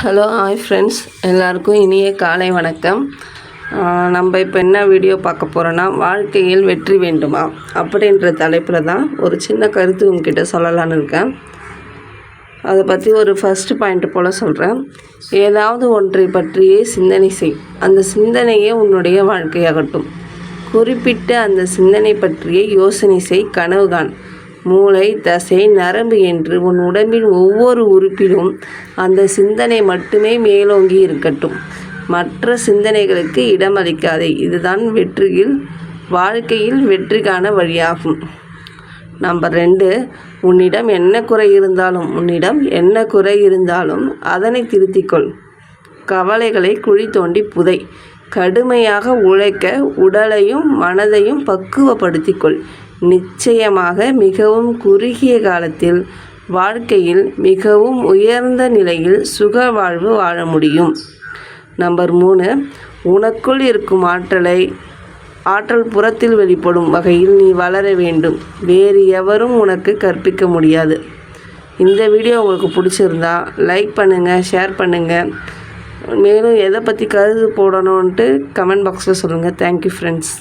Hello hi friends எல்லாருக்கும் இனிய காலை வணக்கம். நம்ம இப்போ என்ன வீடியோ பார்க்க போகிறோன்னா வாழ்க்கையில் வெற்றி வேண்டுமா? அப்படின்ற தலைப்பில் தான் ஒரு சின்ன கருத்து உங்ககிட்ட சொல்லலான்னு இருக்கேன். அதை பற்றி ஒரு ஃபஸ்ட்டு பாயிண்ட் போல் சொல்கிறேன் ஏதாவது ஒன்றை பற்றியே சிந்தனை செய். அந்த சிந்தனையே உன்னுடைய வாழ்க்கையாகட்டும். குறிப்பிட்ட அந்த சிந்தனை பற்றியே யோசனை செய். கனவு காண் மூளை தசை நரம்பு என்று உன் உடம்பின் ஒவ்வொரு உறுப்பிலும் அந்த சிந்தனை மட்டுமே மேலோங்கி இருக்கட்டும். மற்ற சிந்தனைகளுக்கு இடமளிக்காதே இதுதான் வெற்றியில் வாழ்க்கையில் வெற்றிக்கான வழியாகும். நம்பர் ரெண்டு உன்னிடம் என்ன குறை இருந்தாலும் உன்னிடம் என்ன குறை இருந்தாலும் அதனை திருத்திக்கொள். கவலைகளை குழி தோண்டி புதை. கடுமையாக உழைக்க உடலையும் மனதையும் பக்குவப்படுத்திக்கொள். நிச்சயமாக மிகவும் குறுகிய காலத்தில் வாழ்க்கையில் மிகவும் உயர்ந்த நிலையில் சுக வாழ்வு வாழ முடியும். நம்பர் மூணு உனக்குள் இருக்கும் ஆற்றலை ஆற்றல் புறத்தில் வெளிப்படும் வகையில் நீ வளர வேண்டும். வேறு எவரும் உனக்கு கற்பிக்க முடியாது. இந்த வீடியோ உங்களுக்கு பிடிச்சிருந்தா லைக் பண்ணுங்கள் ஷேர் பண்ணுங்கள் மேலும் எதை பற்றி கருது போடணுன்ட்டு கமெண்ட் பாக்ஸில் சொல்லுங்கள் தேங்க்யூ ஃப்ரெண்ட்ஸ்